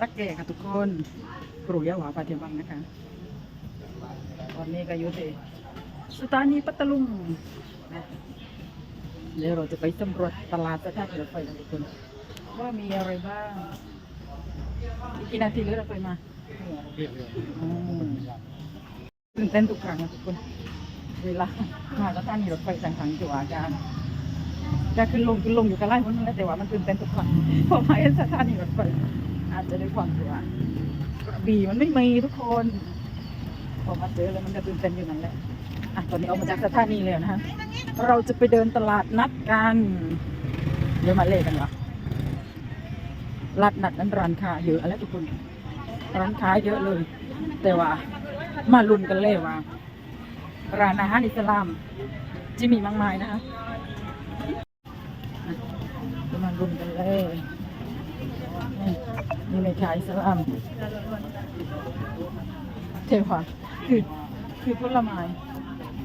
รักแก่ค่ะทุกคนกรุยาหวาปาเทียมบังนะคะ ตอนนี้ก็อยู่ที่สถานีปัตตลุงเดี๋ยวเราจะไปสำรวจตลาดสถานีรถไฟนทุกคน ว่ามีอะไรบ้างอีกกี่นาทีหลือเรถไฟมาตื่นเต้นทุกครั้งนะทุกคน เวลามาสถานีรถไฟต่างๆจังหวัดการจะขึ้นลงขึ้นลงอยู่กันไล่คนนึงแล้วแต่ว่ามันตื่นเต้นทุกครั้งเพราะว่าสถานีรถไฟ อาจจะด้วยความที่ว่ากระบีมันไม่มีทุกคนพอมาเจอแล้วมันก็ตื่นเต้นอยู่นั่นแหละอะตอนนี้ออกมาจากสถานีแล้วนะฮะเราจะไปเดินตลาดนัดกันเดี๋ยวมาเล่กันวะลาดนัดนั้นร้านค้าเยอะอะไรทุกคนร้านค้าเยอะเลย แต่ว่า มาลุ้นกันเลยว่าร้านอาหารอิสลามจะมีมากมายนะคะ ใชายสลามเทวะคือคือผลไม้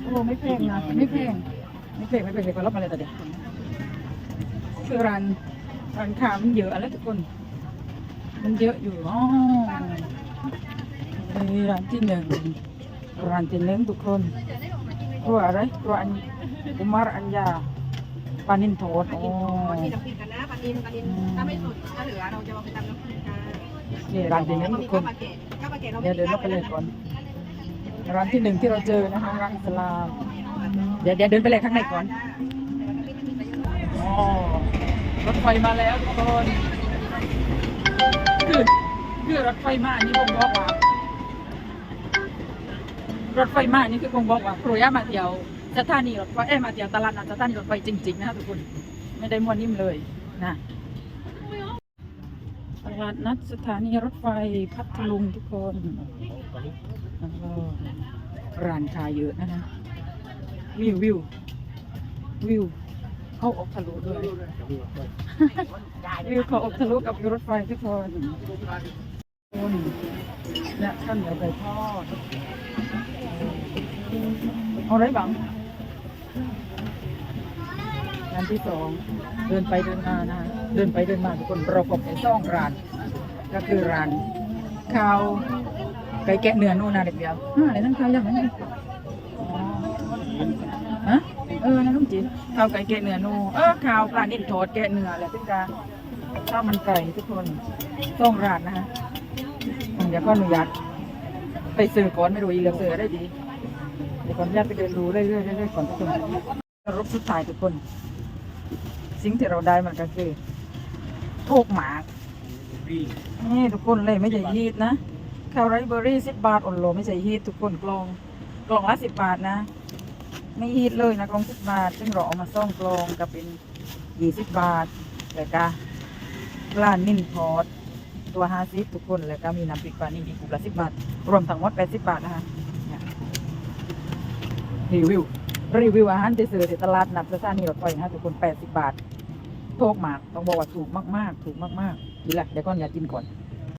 โอ้ไม่แพงนะไม่แพงไม่แพงไม่แพงเลยก็รับมาเลยแต่เด็กคือร้านร้านค้ามันเยอะอะไรทุกคน มันเยอะอยู่อ๋อร้านที่หนึ่งร้านที่หนึ่งทุกคนครัวอะไรครัวอันอุมารอัญญาปานินโทษโอ้ที่น้ำพริกกันนะปลาดินปลาดินถ้าไม่สุดถ้าเหลือเราจะมาไปทำน้ำพริกกัน นี่ร้านที่หนึ่งแล้วก็ทุมีกคข้าวนปลาเกตข้าวปลาเกตเราเดี๋ยวเดินเข้าไปเลยก่อน ร้านที่หนึ่งที่เราเจอนะคะร้านอิสลามเดี๋ยวเดี๋ยวเดินไปเลยข้างในก่อนอ๋อรถไฟมาแล้วทุกคนคือคือรถไฟมาอันนี้ผมบอกว่ารถไฟมาอันนี้คือผมบอกว่าครูย่ามาเที่ยวสถานีรถไฟเอ้ยมาเที่ยวตลาดนัดสถานีรถไฟจริงๆนะคะทุกคน ไม่ได้ม้วนนิ่มเลยนะต ลาดนัดสถานีรถไฟพัทลุงทุกคนแล้วก็ร้านค้าเยอะนะคะวิววิววิวเข้าอกทะลุด้วยวิวเข้าอกทะลุกับรถไฟทุกคนคุณและข้าวเหนียวไก่ทอดเอาไรบ้างร้านที่สองเดินไปเดินมานะฮะเดินไปเดินมาทุกคนเราพบในซ่องร้าน ก็คือร้านข้าวไก่แกะเนื้อนู่นนะเด็กเดียวอ่าอะไรนั่นข้าวยังไงอ๋อฮะเออนะลุงจีนข้าวไก่แกะเนื้อนูเออข้าวปลานิ่มทอดแกะเนื้อแหละพี่กาข้าวมันไก่ทุกคนต้องร้านนะฮะอืมเดี๋ยวก็อนุญาตไปซื้อก่อนไม่รู้อีเหลือซื้อได้ดีเดี๋ยวก่อนอนุญาตไปเดินดูเรื่อยๆเรื่อยๆก่อนทุกคนรบสุดท้ายทุกคน สิ่งที่เราได้มันก็คือโทกหมาก นี่ทุกคนเลยไม่ใช่ฮีทนะข้าวไรเบอรี่สิบบาทอ่อนโลไม่ใช่ฮีททุกคนกลองกล่องละสิบบาทนะ ไม่ฮีทเลยนะกล่องสิบบาท ซึ่งเราเอามาซ่องกลองก็เป็นยี่สิบบาทแล้วก็ปลานิ่มทอดตัวห้าสิบทุกคนแล้วก็มีน้ำพริกปลานิ่มอีกกลุ่มละสิบบาท รวมทั้งหมดแปดสิบบาทนะคะรีวิวรีวิวอาหารที่ซื้อที่ตลาดนัดสถานีรถไฟนะทุกคนแปดสิบบาทโทกหมากต้องบอกว่าถูกมากๆ ถูกมากๆ ดีละเดี๋ยวก่อนอยากกินก่อน